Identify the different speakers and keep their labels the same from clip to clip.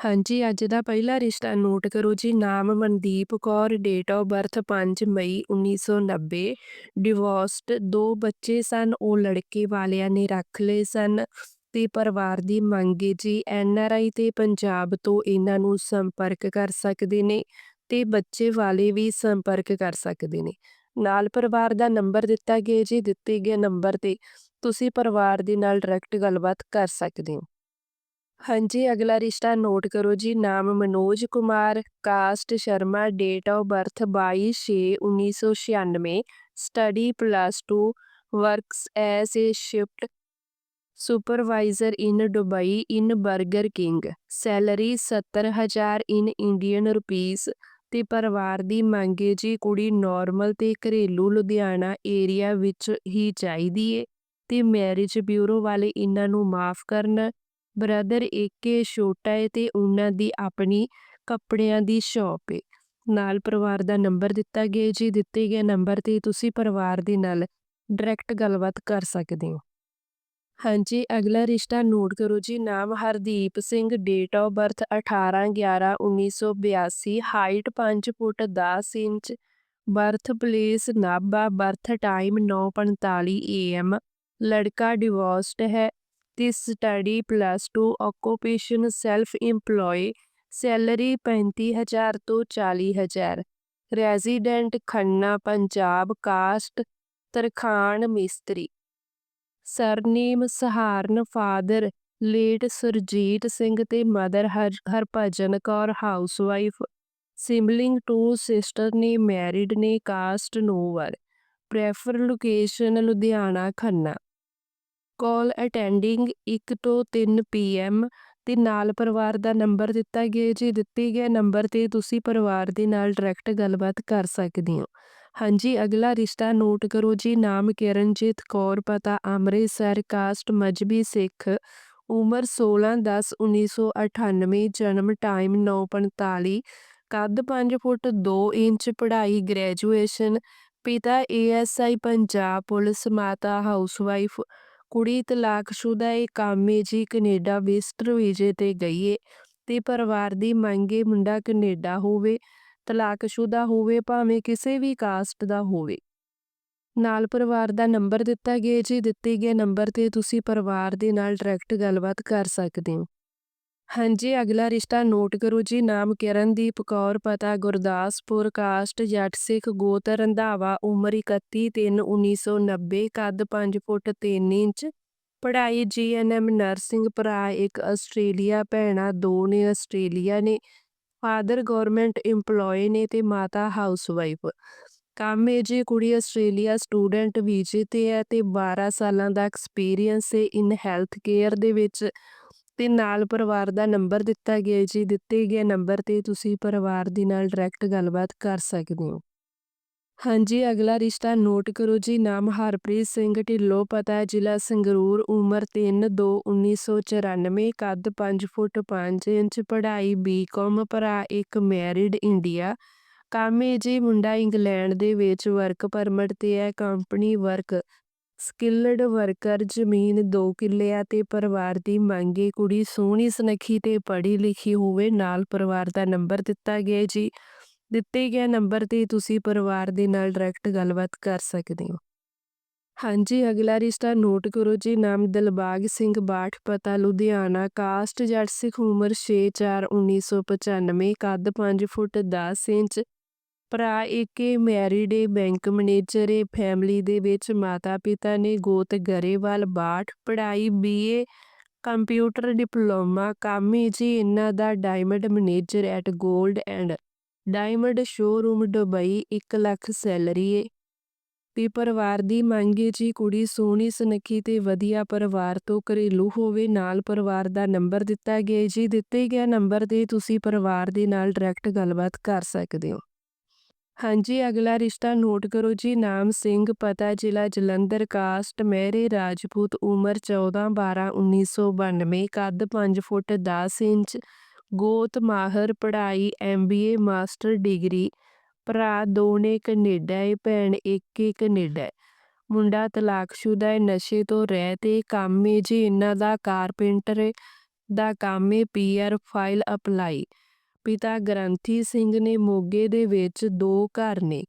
Speaker 1: ਹਾਂਜੀ, ਅੱਜ ਦਾ ਪਹਿਲਾ ਰਿਸ਼ਤਾ ਨੋਟ ਕਰੋ ਜੀ, ਨਾਮ Mandeep Kaur date of birth 5 May 1990 divorced ਦੋ ਬੱਚੇ ਸਨ, ਉਹ ਲੜਕੇ ਵਾਲਿਆਂ ਨੇ ਰੱਖ ਲਏ ਸਨ ਤੇ ਪਰਿਵਾਰ ਦੀ ਮੰਗ ਹੈ ਜੀ ਐਨ ਆਰ ਆਈ ਤੇ ਪੰਜਾਬ ਤੋਂ ਇਹਨਾਂ ਨੂੰ ਸੰਪਰਕ ਕਰ ਸਕਦੇ ਨੇ ਤੇ ਬੱਚੇ ਵਾਲੇ ਵੀ ਸੰਪਰਕ ਕਰ ਸਕਦੇ ਨੇ। ਨਾਲ ਪਰਿਵਾਰ ਦਾ ਨੰਬਰ ਦਿੱਤਾ ਗਿਆ ਜੀ, ਦਿੱਤੇ ਗਏ ਨੰਬਰ ਤੇ ਤੁਸੀਂ ਪਰਿਵਾਰ ਦੇ ਨਾਲ ਡਾਇਰੈਕਟ ਗੱਲਬਾਤ ਕਰ ਸਕਦੇ ਹੋ। ਹਾਂਜੀ, ਅਗਲਾ ਰਿਸ਼ਤਾ ਨੋਟ ਕਰੋ ਜੀ, ਨਾਮ Manoj Kumar, caste Sharma, date of birth 22/6/1996 study plus 2 works as a shift, supervisor in Dubai in 버ਗਰ King, salary 70000 in Indian rupees ਤੇ ਪਰਿਵਾਰ ਦੀ ਮੰਗ ਹੈ ਜੀ, ਕੁੜੀ ਨਾਰਮਲ ਤੇ ਘਰੇਲੂ ਲੁਧਿਆਣਾ ਏਰੀਆ ਵਿੱਚ ਹੀ ਚਾਹੀਦੀ ਏ ਤੇ ਮੈਰਿਜ ਬਿਊਰੋ ਵਾਲੇ ਇਹਨਾਂ ਨੂੰ ਮਾਫ ਕਰਨ। ਬ੍ਰਦਰ ਏਕੇ ਛੋਟਾ ਏ ਤੇ ਉਹਨਾਂ ਦੀ ਆਪਣੀ ਕੱਪੜਿਆਂ ਦੀ ਸ਼ਾਪ ਏ। ਨਾਲ ਪਰਿਵਾਰ ਦਾ ਨੰਬਰ ਦਿੱਤਾ ਗਿਆ ਜੀ ਦਿੱਤੇ ਗਏ ਨੰਬਰ ਤੇ ਤੁਸੀਂ ਪਰਿਵਾਰ ਦੇ ਨਾਲ ਡਾਇਰੈਕਟ ਗੱਲਬਾਤ ਕਰ ਸਕਦੇ ਹੋ। ਹਾਂਜੀ, ਅਗਲਾ ਰਿਸ਼ਤਾ ਨੋਟ ਕਰੋ ਜੀ। ਨਾਮ Hardeep Singh date of birth 18/11/1982 height 5 foot 10 inch birth place Nabha birth time 9:45 AM ਲੜਕਾ ਡਿਵੋਰਸਡ ਹੈ। ਤੇ study plus 2 occupation self EMPLOYE salary 35000 ਤੋਂ 40000 ਰੈਜ਼ੀਡੈਂਟ ਖੰਨਾ, ਪੰਜਾਬ ਕਾਸਟ ਤਰਖਾਣ ਮਿਸਤਰੀ। Surname Saharan father late Surjit Singh ਤੇ mother Harbhajan Kaur housewife sibling two sister ਨੇ married ਨੇ caste no bar prefer location Ludhiana, Khanna. Call attending 1 ਤੋਂ 3 PM ਤੇ ਨਾਲ ਪਰਿਵਾਰ ਦਾ number ਦਿੱਤਾ ਗਿਆ ਜੀ ਦਿੱਤੇ ਗਏ ਨੰਬਰ ਤੇ ਤੁਸੀਂ ਪਰਿਵਾਰ ਦੇ ਨਾਲ ਡਾਇਰੈਕਟ ਗੱਲਬਾਤ ਕਰ ਸਕਦੇ ਹੋ। ਹਾਂਜੀ, ਅਗਲਾ ਰਿਸ਼ਤਾ ਨੋਟ ਕਰੋ। ਜੀ, ਨਾਮ ਕਿਰਨਜੀਤ ਕੌਰ, ਪਤਾ ਅੰਮ੍ਰਿਤਸਰ ਕਾਸਟ, ਮਜਬੀ ਸਿੱਖ, ਉਮਰ 16/10/1998 ਜਨਮ ਟਾਈਮ 9:45 ਕੱਦ 5 ਫੁੱਟ 2 ਇੰਚ, ਪੜ੍ਹਾਈ ਗ੍ਰੈਜੂਏਸ਼ਨ ਪਿਤਾ ਏਐਸਆਈ ਪੰਜਾਬ ਪੁਲਿਸ, ਮਾਤਾ ਹਾਊਸਵਾਈਫ ਕੁੜੀ ਤਲਾਕਸ਼ੁਦਾ ਏ, ਕਾਮੇ ਜੀ ਕੈਨੇਡਾ ਵਿਜ਼ਟਰ ਵੀਜ਼ੇ ਤੇ ਗਈ ਏ ਤੇ ਪਰਿਵਾਰ ਦੀ ਮੰਗ ਏ ਮੁੰਡਾ ਕੈਨੇਡਾ ਹੋਵੇ ਤਲਾਕਸ਼ੁਦਾ ਹੋਵੇ, ਭਾਵੇਂ ਕਿਸੇ ਵੀ ਕਾਸਟ ਦਾ ਹੋਵੇ। ਨਾਲ ਪਰਿਵਾਰ ਦਾ ਨੰਬਰ ਦਿੱਤਾ ਗਿਆ ਜੀ ਦਿੱਤੇ ਗਏ ਨੰਬਰ ਤੇ ਤੁਸੀਂ ਪਰਿਵਾਰ ਦੇ ਨਾਲ ਡਾਇਰੈਕਟ ਗੱਲਬਾਤ ਕਰ ਸਕਦੇ ਹੋ। ਹਾਂਜੀ, ਅਗਲਾ ਰਿਸ਼ਤਾ ਨੋਟ ਕਰੋ ਜੀ। ਨਾਮ ਕਿਰਨਦੀਪ ਕੌਰ, ਪਤਾ ਗੁਰਦਾਸਪੁਰ, ਕਾਸਟ, ਜੱਟ ਸਿੱਖ ਗੋਤ ਰੰਧਾਵਾ, ਉਮਰ 31/3/1990 ਕੱਦ 5 ਫੁੱਟ 3 ਇੰਚ, ਪੜ੍ਹਾਈ ਜੀਐਨਐਮ ਨਰਸਿੰਗ ਭਰਾ ਇੱਕ ਆਸਟ੍ਰੇਲੀਆ ਭੈਣਾਂ, ਦੋ ਨੇ ਆਸਟ੍ਰੇਲੀਆ ਨੇ, ਫਾਦਰ ਗਵਰਨਮੈਂਟ EMPLOYE ਨੇ ਤੇ ਮਾਤਾ ਹਾਊਸਵਾਈਫ। ਕੰਮ ਹੈ ਜੀ, ਕੁੜੀ ਆਸਟ੍ਰੇਲੀਆ ਸਟੂਡੈਂਟ ਵੀਜ਼ੇ ਤੇ ਹੈ ਤੇ 12 ਸਾਲਾਂ ਦਾ ਐਕਸਪੀਰੀਅੰਸ ਹੈ ਇਨ ਹੈਲਥ ਕੇਅਰ ਦੇ ਵਿੱਚ। ਤੇ ਨਾਲ ਪਰਿਵਾਰ ਦਾ ਨੰਬਰ ਦਿੱਤਾ ਗਿਆ ਜੀ। ਦਿੱਤੇ ਗਏ ਨੰਬਰ ਤੇ ਤੁਸੀਂ ਪਰਿਵਾਰ ਦੇ ਨਾਲ ਡਾਇਰੈਕਟ ਗੱਲਬਾਤ ਕਰ ਸਕਦੇ ਹੋ। ਹਾਂਜੀ, ਅਗਲਾ ਰਿਸ਼ਤਾ ਨੋਟ ਕਰੋ ਜੀ। ਨਾਮ ਹਰਪ੍ਰੀਤ ਸਿੰਘ ਢਿੱਲੋਂ, ਪਤਾ ਜ਼ਿਲ੍ਹਾ ਸੰਗਰੂਰ, ਉਮਰ 3/2/1994 ਕੱਦ 5 ਫੁੱਟ 5 ਇੰਚ, ਪੜ੍ਹਾਈ ਬੀਕਾਮ ਭਰਾ ਇੱਕ ਮੈਰਿਡ ਇੰਡੀਆ ਕੰਮ ਹੈ ਜੀ ਮੁੰਡਾ ਇੰਗਲੈਂਡ ਦੇ ਵਿੱਚ ਵਰਕ ਪਰਮਿਟ ਤੇ ਹੈ ਕੰਪਨੀ ਵਰਕ ਸਕਿਲਡ ਵਰਕਰ ਜ਼ਮੀਨ 2 ਕਿੱਲੇ ਤੇ ਪਰਿਵਾਰ ਦੀ ਮੰਗ ਕੁੜੀ ਸੋਹਣੀ, ਸੁਨੱਖੀ ਤੇ ਪੜ੍ਹੀ ਲਿਖੀ ਹੋਵੇ, ਨਾਲ ਪਰਿਵਾਰ ਦਾ ਨੰਬਰ ਦਿੱਤਾ ਗਿਆ ਜੀ। ਦਿੱਤੇ ਗਏ ਨੰਬਰ ਤੇ ਤੁਸੀਂ ਪਰਿਵਾਰ ਦੇ ਨਾਲ ਡਾਇਰੈਕਟ ਗੱਲਬਾਤ ਕਰ ਸਕਦੇ ਹੋ। ਹਾਂਜੀ, ਅਗਲਾ ਰਿਸ਼ਤਾ ਨੋਟ ਕਰੋ ਜੀ। ਨਾਮ ਦਿਲਬਾਗ ਸਿੰਘ ਬਾਠ, ਪਤਾ ਲੁਧਿਆਣਾ। ਕਾਸਟ ਜੱਟ ਸਿੱਖ ਉਮਰ 6/4/1995 ਕੱਦ 5 ਫੁੱਟ 10 ਇੰਚ। ਭਰਾ ਏਕੇ ਮੈਰਿਡ ਏ ਬੈਂਕ ਮੈਨੇਜਰ ਏ, ਫੈਮਿਲੀ ਦੇ ਵਿੱਚ ਮਾਤਾ ਪਿਤਾ ਨੇ ਗੋਤ ਗਰੇਵਾਲ ਬਾਠ ਪੜ੍ਹਾਈ ਬੀਏ ਕੰਪਿਊਟਰ ਡਿਪਲੋਮਾ, ਕੰਮ ਹੈ ਜੀ, ਇਹਨਾਂ ਦਾ ਡਾਇਮੰਡ ਮੈਨੇਜਰ ਐਟ 골ਡ and diamond showroom Dubai 1 lakh salary ਏ। ਤੇ ਪਰਿਵਾਰ ਦੀ ਮੰਗ ਏ ਜੀ, ਕੁੜੀ ਸੋਹਣੀ, ਸੁਨੱਖੀ ਤੇ ਵਧੀਆ ਪਰਿਵਾਰ ਤੋਂ ਘਰੇਲੂ ਹੋਵੇ, ਨਾਲ ਪਰਿਵਾਰ ਦਾ ਨੰਬਰ ਦਿੱਤਾ ਗਿਆ ਜੀ, ਦਿੱਤੇ ਗਿਆ ਨੰਬਰ ਤੇ ਤੁਸੀਂ ਪਰਿਵਾਰ ਦੇ ਨਾਲ ਡਾਇਰੈਕਟ ਗੱਲਬਾਤ ਕਰ ਸਕਦੇ ਹੋ। ਹਾਂਜੀ, ਅਗਲਾ ਰਿਸ਼ਤਾ ਨੋਟ ਕਰੋ ਜੀ, ਨਾਮ ਸਿੰਘ, ਪਤਾ ਜ਼ਿਲ੍ਹਾ ਜਲੰਧਰ, ਕਾਸਟ, ਮਹਿਰੇ, ਰਾਜਪੂਤ, ਉਮਰ 14 12 1992 ਕੱਦ 5 ਫੁੱਟ 10 ਇੰਚ, ਗੋਤ ਮਾਹਰ, ਪੜ੍ਹਾਈ ਐਮਬੀਏ ਮਾਸਟਰ ਡਿਗਰੀ, ਭਰਾ ਦੋ ਨੇ ਕੈਨੇਡਾ ਏ, ਭੈਣ ਇੱਕ ਏ ਕੈਨੇਡਾ ਏ। ਮੁੰਡਾ ਤਲਾਕਸ਼ੁਦਾ ਏ, ਨਸ਼ੇ ਤੋਂ ਰਹਿ ਤੇ ਕੰਮ ਏ ਜੀ, ਇਹਨਾਂ ਦਾ ਕਾਰਪੈਂਟਰ ਦਾ ਕੰਮ ਏ ਪੀਆਰ ਫਾਈਲ ਅਪਲਾਈ ਪਿਤਾ ਗ੍ਰੰਥੀ ਸਿੰਘ ਨੇ ਮੋਗੇ ਦੇ ਵਿੱਚ ਦੋ ਘਰ ਨੇ,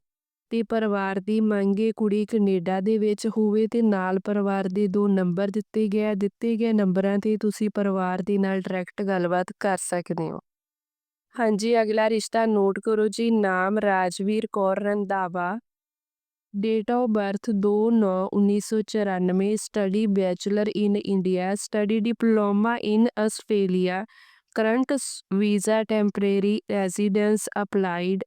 Speaker 1: ਤੇ ਪਰਿਵਾਰ ਦੀ ਮੰਗ ਏ ਕੁੜੀ ਕੈਨੇਡਾ ਦੇ ਵਿੱਚ ਹੋਵੇ ਤੇ ਨਾਲ ਪਰਿਵਾਰ ਦੇ ਦੋ ਨੰਬਰ ਦਿੱਤੇ ਗਏ ਦਿੱਤੇ ਗਏ ਨੰਬਰਾਂ ਤੇ ਤੁਸੀਂ ਪਰਿਵਾਰ ਦੇ ਨਾਲ ਡਾਇਰੈਕਟ ਗੱਲਬਾਤ ਕਰ ਸਕਦੇ ਹੋ। ਹਾਂਜੀ, ਅਗਲਾ ਰਿਸ਼ਤਾ ਨੋਟ ਕਰੋ ਜੀ। ਨਾਮ Rajveer Kaur Randhawa. Date of birth 2/9/1994 study bachelor in India study diploma in Australia current visa, temporary, residence, applied,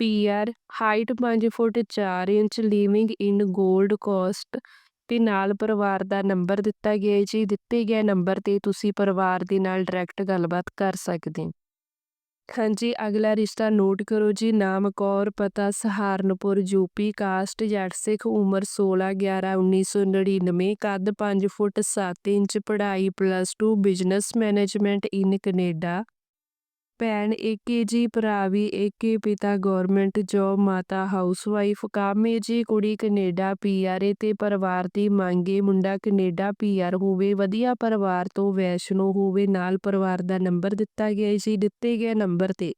Speaker 1: PR, height 5 foot 4 inch, living in 골ਡ ਕੋਸਟ ਤੇ ਨਾਲ ਪਰਿਵਾਰ ਦਾ ਨੰਬਰ ਦਿੱਤਾ ਗਿਆ ਜੀ ਦਿੱਤੇ ਗਏ ਨੰਬਰ ਤੇ ਤੁਸੀਂ ਪਰਿਵਾਰ ਦੇ ਨਾਲ ਡਾਇਰੈਕਟ ਗੱਲਬਾਤ ਕਰ ਸਕਦੇ ਹੋ। ਹਾਂਜੀ ਅਗਲਾ ਰਿਸ਼ਤਾ ਨੋਟ ਕਰੋ ਜੀ, ਨਾਮ ਕੌਰ, ਪਤਾ ਸਹਾਰਨਪੁਰ ਯੂਪੀ ਕਾਸਟ ਜੱਟ ਸਿੱਖ, ਉਮਰ 16 11 1999 ਕੱਦ 5 ਫੁੱਟ 7 ਇੰਚ, ਪੜ੍ਹਾਈ plus 2 business management in Canada. ਭੈਣ ਏਕੇ ਜੀ ਭਰਾ ਵੀ ਏਕੇ ਪਿਤਾ ਗਵਰਨਮੈਂਟ ਜੋਬ, ਮਾਤਾ ਹਾਊਸਵਾਈਫ, ਕਾਮੇ ਜੀ ਕੁੜੀ ਕੈਨੇਡਾ ਪੀਆਰ ਏ ਤੇ ਪਰਿਵਾਰ ਦੀ ਮੰਗ ਏ ਮੁੰਡਾ ਕੈਨੇਡਾ ਪੀਆਰ ਹੋਵੇ, ਵਧੀਆ ਪਰਿਵਾਰ ਤੋਂ ਵੈਸ਼ਨੋ ਹੋਵੇ, ਨਾਲ ਪਰਿਵਾਰ ਦਾ ਨੰਬਰ ਦਿੱਤਾ ਗਿਆ ਏ ਜੀ, ਦਿੱਤੇ ਗਏ ਨੰਬਰ ਤੇ।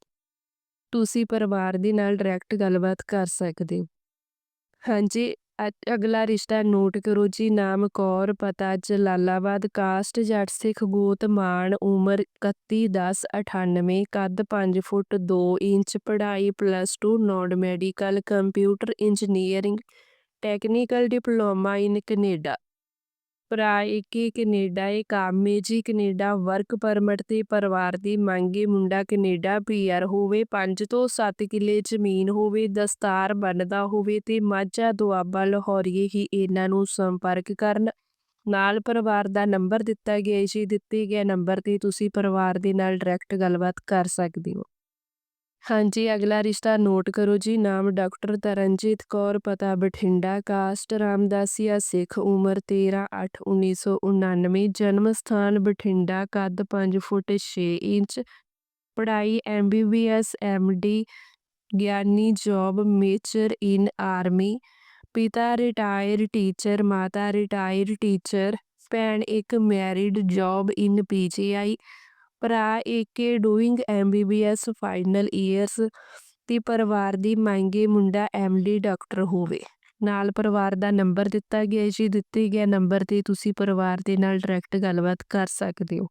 Speaker 1: ਤੁਸੀਂ ਪਰਿਵਾਰ ਦੇ ਨਾਲ ਡਾਇਰੈਕਟ ਗੱਲਬਾਤ ਕਰ ਸਕਦੇ ਹੋ। ਹਾਂਜੀ ਅਗਲਾ ਰਿਸ਼ਤਾ ਨੋਟ ਕਰੋ ਜੀ, ਨਾਮ ਕੌਰ, ਪਤਾ ਜਲਾਲਾਬਾਦ, ਕਾਸਟ, ਜੱਟ ਸਿੱਖ, ਗੋਤ ਮਾਨ ਉਮਰ 31 10 98 ਕੱਦ 5 ਫੁੱਟ 2 ਇੰਚ, ਪੜ੍ਹਾਈ plus 2 non medical, computer engineering, technical diploma in Canada. ਭਰਾ ਕੈਨੇਡਾ ਏ ਕੰਮ ਕੈਨੇਡਾ, ਵਰਕ ਪਰਮਿਟ ਤੇ ਪਰਿਵਾਰ ਦੀ ਮੰਗ ਏ ਮੁੰਡਾ ਕੈਨੇਡਾ, ਪੀਆਰ ਹੋਵੇ 5 ਤੋਂ 7 ਕਿੱਲੇ ਜ਼ਮੀਨ ਹੋਵੇ, ਦਸਤਾਰ ਬੰਨਦਾ ਹੋਵੇ ਤੇ ਮਾਝਾ ਦੁਆਬਾ ਲਾਹੌਰੀਏ ਹੀ ਇਹਨਾਂ ਨੂੰ ਸੰਪਰਕ ਕਰਨ। ਨਾਲ ਪਰਿਵਾਰ ਦਾ ਨੰਬਰ ਦਿੱਤਾ ਗਿਆ ਜੀ, ਦਿੱਤੇ ਗਏ ਨੰਬਰ ਤੇ ਤੁਸੀਂ ਪਰਿਵਾਰ ਦੇ ਨਾਲ ਡਾਇਰੈਕਟ ਗੱਲਬਾਤ ਕਰ ਸਕਦੇ ਹੋ। ਹਾਂਜੀ ਅਗਲਾ ਰਿਸ਼ਤਾ ਨੋਟ ਕਰੋ ਜੀ ਨਾਮ ਡਾਕਟਰ ਤਰਨਜੀਤ ਕੌਰ ਪਤਾ ਬਠਿੰਡਾ ਕਾਸਟ ਰਾਮਦਾਸੀਆ ਸਿੱਖ ਉਮਰ 13 8 1999 ਜਨਮ ਸਥਾਨ ਬਠਿੰਡਾ ਕੱਦ 5 ਫੁੱਟ 6 ਇੰਚ ਪੜ੍ਹਾਈ ਐਮਬੀਬੀਐਸ ਐਮਡੀ ਗਿਆਨੀ ਜੌਬ ਮੇਜਰ ਇਨ ਆਰਮੀ ਪਿਤਾ ਰਿਟਾਇਰ ਟੀਚਰ ਮਾਤਾ ਰਿਟਾਇਰ ਟੀਚਰ ਭੈਣ ਇੱਕ ਮੈਰਿਡ ਜੌਬ ਇਨ ਪੀਜੀਆਈ ਭਰਾ ਏਕੇ ਡੂਇੰਗ ਐਮਬੀਬੀਐਸ ਫਾਈਨਲ ਈਅਰਸ ਤੇ ਪਰਿਵਾਰ ਦੀ ਮੰਗੇ ਮੁੰਡਾ ਐਮਡੀ ਡਾਕਟਰ ਹੋਵੇ। ਨਾਲ ਪਰਿਵਾਰ ਦਾ ਨੰਬਰ ਦਿੱਤਾ ਗਿਆ ਜੀ, ਦਿੱਤੇ ਗਏ ਨੰਬਰ ਤੇ ਤੁਸੀਂ ਪਰਿਵਾਰ ਦੇ ਨਾਲ ਡਾਇਰੈਕਟ ਗੱਲਬਾਤ ਕਰ ਸਕਦੇ ਹੋ।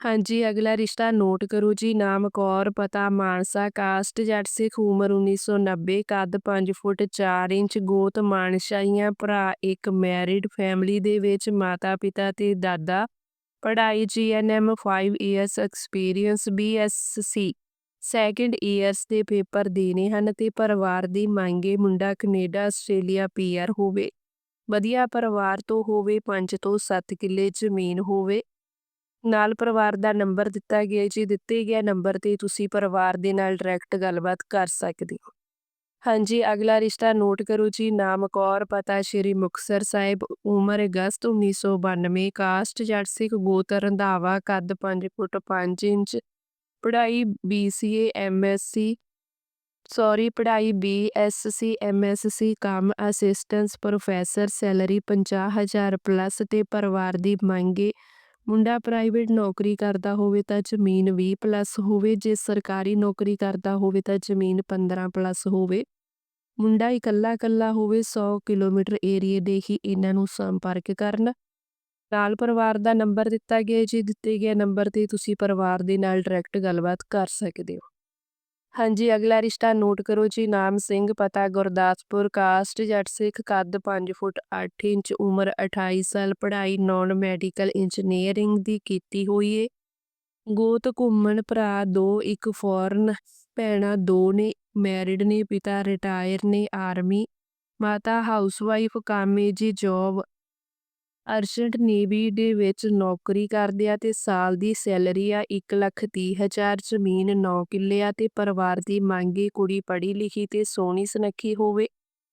Speaker 1: ਹਾਂਜੀ, ਅਗਲਾ ਰਿਸ਼ਤਾ ਨੋਟ ਕਰੋ ਜੀ, ਨਾਮ ਕੌਰ, ਪਤਾ ਮਾਨਸਾ ਕਾਸਟ ਜੱਟ, ਸਿੱਖ, ਉਮਰ 1990 ਕੱਦ 5 ਫੁੱਟ 4 ਇੰਚ, ਗੋਤ ਮਾਨਸ਼ਾਹੀਆਂ, ਭਰਾ ਇੱਕ ਮੈਰਿਡ ਫੈਮਿਲੀ ਦੇ ਵਿੱਚ ਮਾਤਾ ਪਿਤਾ ਤੇ ਦਾਦਾ ਪੜ੍ਹਾਈ GNM 5 years experience BSc second years ਦੇ ਪੇਪਰ ਦੇਣੇ ਹਨ ਤੇ ਪਰਿਵਾਰ ਦੀ ਮੰਗੇ ਮੁੰਡਾ ਕੈਨੇਡਾ, ਆਸਟ੍ਰੇਲੀਆ ਪੀਆਰ ਹੋਵੇ। ਵਧੀਆ ਪਰਿਵਾਰ ਤੋਂ ਹੋਵੇ 5 ਤੋਂ 7 ਕਿੱਲੇ ਜ਼ਮੀਨ ਹੋਵੇ। ਨਾਲ ਪਰਿਵਾਰ ਦਾ ਨੰਬਰ ਦਿੱਤਾ ਗਿਆ ਜੀ, ਦਿੱਤੇ ਗਿਆ ਨੰਬਰ ਤੇ ਤੁਸੀਂ ਪਰਿਵਾਰ ਦੇ ਨਾਲ ਡਾਇਰੈਕਟ ਗੱਲਬਾਤ ਕਰ ਸਕਦੇ ਹੋ। ਹਾਂਜੀ, ਅਗਲਾ ਰਿਸ਼ਤਾ ਨੋਟ ਕਰੋ ਜੀ ਨਾਮ ਕੌਰ ਪਤਾ ਸ਼੍ਰੀ ਮੁਕਤਸਰ ਸਾਹਿਬ, ਉਮਰ ਅਗਸਤ 1992 ਕਾਸਟ ਜੱਟ ਸਿੱਖ ਗੋਤ ਰੰਧਾਵਾ, ਕੱਦ 5 ਫੁੱਟ 5 ਇੰਚ, ਪੜ੍ਹਾਈ ਬੀਸੀਏ ਐਮਐਸਸੀ ਸੌਰੀ, ਪੜ੍ਹਾਈ ਬੀਐਸਸੀ ਐਮਐਸਸੀ ਕੰਮ ਅਸਿਸਟੈਂਸ ਪ੍ਰੋਫੈਸਰ, ਸੈਲਰੀ 50000 ਪਲੱਸ ਤੇ ਪਰਿਵਾਰ ਦੀ ਮੰਗੇ ਮੁੰਡਾ ਪ੍ਰਾਈਵੇਟ ਨੌਕਰੀ ਕਰਦਾ ਹੋਵੇ ਤਾਂ ਜ਼ਮੀਨ 20 ਪਲੱਸ ਹੋਵੇ, ਜੇ ਸਰਕਾਰੀ ਨੌਕਰੀ ਕਰਦਾ ਹੋਵੇ ਤਾਂ ਜ਼ਮੀਨ 15 ਪਲੱਸ ਹੋਵੇ। ਮੁੰਡਾ ਇਕੱਲਾ ਇਕੱਲਾ ਹੋਵੇ 100 ਕਿਲੋਮੀਟਰ ਏਰੀਏ ਦੇ ਹੀ ਇਹਨਾਂ ਨੂੰ ਸੰਪਰਕ ਕਰਨ। ਨਾਲ ਪਰਿਵਾਰ ਦਾ ਨੰਬਰ ਦਿੱਤਾ ਗਿਆ ਜੀ ਦਿੱਤੇ ਗਏ ਨੰਬਰ ਤੇ ਤੁਸੀਂ ਪਰਿਵਾਰ ਦੇ ਨਾਲ ਡਾਇਰੈਕਟ ਗੱਲਬਾਤ ਕਰ ਸਕਦੇ ਹੋ। ਹਾਂਜੀ, ਅਗਲਾ ਰਿਸ਼ਤਾ ਨੋਟ ਕਰੋ ਜੀ, ਨਾਮ ਸਿੰਘ, ਪਤਾ ਗੁਰਦਾਸਪੁਰ, ਕਾਸਟ, ਜੱਟ ਸਿੱਖ, ਕੱਦ 5 ਫੁੱਟ 8 ਇੰਚ, ਉਮਰ 28 ਸਾਲ, ਪੜ੍ਹਾਈ ਨਾਨ ਮੈਡੀਕਲ ਇੰਜੀਨੀਅਰਿੰਗ ਦੀ ਕੀਤੀ ਹੋਈ ਏ। ਗੋਤ ਘੁੰਮਣ ਭਰਾ ਦੋ, ਇੱਕ ਫੋਰਨ ਭੈਣਾਂ ਦੋ ਨੇ, ਮੈਰਿਡ ਨੇ, ਪਿਤਾ ਰਿਟਾਇਰ ਨੇ, ਆਰਮੀ। ਮਾਤਾ ਹਾਊਸਵਾਈਫ ਕਾਮੇ ਜੀ ਜੋਬ ਅਰਜੈਂਟ ਨੇਵੀ ਦੇ ਵਿੱਚ ਨੌਕਰੀ ਕਰਦੇ ਆ ਤੇ ਸਾਲ ਦੀ ਸੈਲਰੀ ਆ 1 ਲੱਖ ਤੀਹ ਹਜ਼ਾਰ ਜ਼ਮੀਨ 9 ਕਿੱਲੇ ਆ ਤੇ ਪਰਿਵਾਰ ਦੀ ਮੰਗੀ ਕੁੜੀ ਪੜ੍ਹੀ ਲਿਖੀ ਤੇ ਸੋਹਣੀ ਸੁਨੱਖੀ ਹੋਵੇ।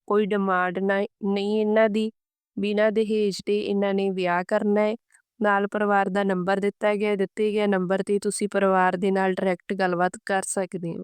Speaker 1: ਕੋਈ ਡਿਮਾਂਡ ਨਹੀਂ ਇਹਨਾਂ ਦੀ। ਬਿਨਾਂ ਦਹੇਜ ਤੇ ਇਹਨਾਂ ਨੇ ਵਿਆਹ ਕਰਨਾ ਹੈ ਨਾਲ ਪਰਿਵਾਰ ਦਾ ਨੰਬਰ ਦਿੱਤਾ ਗਿਆ, ਦਿੱਤੇ ਗਿਆ ਨੰਬਰ ਤੇ ਤੁਸੀਂ ਪਰਿਵਾਰ ਦੇ ਨਾਲ ਡਾਇਰੈਕਟ ਗੱਲਬਾਤ ਕਰ ਸਕਦੇ ਹੋ।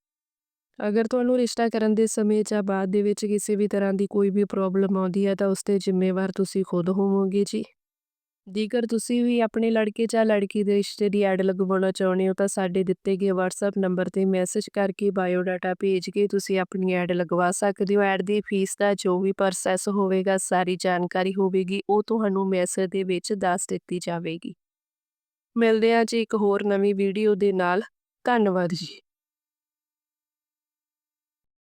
Speaker 1: ਅਗਰ ਤੁਹਾਨੂੰ ਰਿਸ਼ਤਾ ਕਰਨ ਦੇ ਸਮੇਂ ਜਾਂ ਬਾਅਦ ਦੇ ਵਿੱਚ ਕਿਸੇ ਵੀ ਤਰ੍ਹਾਂ ਦੀ ਕੋਈ ਵੀ ਪ੍ਰੋਬਲਮ ਆਉਂਦੀ ਹੈ ਤਾਂ ਉਸ ਤੇ ਜ਼ਿੰਮੇਵਾਰ ਤੁਸੀਂ ਖੁਦ ਹੋਵੋਗੇ ਜੀ। ਜੇਕਰ ਤੁਸੀਂ ਵੀ ਆਪਣੇ ਲੜਕੇ ਜਾਂ ਲੜਕੀ ਦੇ ਰਿਸ਼ਤੇ ਦੀ ਐਡ ਲਗਵਾਉਣਾ ਚਾਹੁੰਦੇ ਹੋ ਤਾਂ ਸਾਡੇ ਦਿੱਤੇ ਗਏ WhatsApp ਨੰਬਰ ਤੇ ਮੈਸੇਜ ਕਰਕੇ ਬਾਇਓ ਡਾਟਾ ਭੇਜ ਕੇ ਤੁਸੀਂ ਆਪਣੀ ਐਡ ਲਗਵਾ ਸਕਦੇ ਹੋ। ਐਡ ਦੀ ਫੀਸ ਦਾ ਜੋ ਵੀ ਪ੍ਰੋਸੈਸ ਹੋਵੇਗਾ, ਸਾਰੀ ਜਾਣਕਾਰੀ ਹੋਵੇਗੀ, ਉਹ ਤੁਹਾਨੂੰ ਮੈਸੇਜ ਦੇ ਵਿੱਚ ਦੱਸ ਦਿੱਤੀ ਜਾਵੇਗੀ। ਮਿਲਦੇ ਹਾਂ ਜੀ ਇੱਕ ਹੋਰ ਨਵੀਂ ਵੀਡੀਓ ਦੇ ਨਾਲ। ਧੰਨਵਾਦ ਜੀ।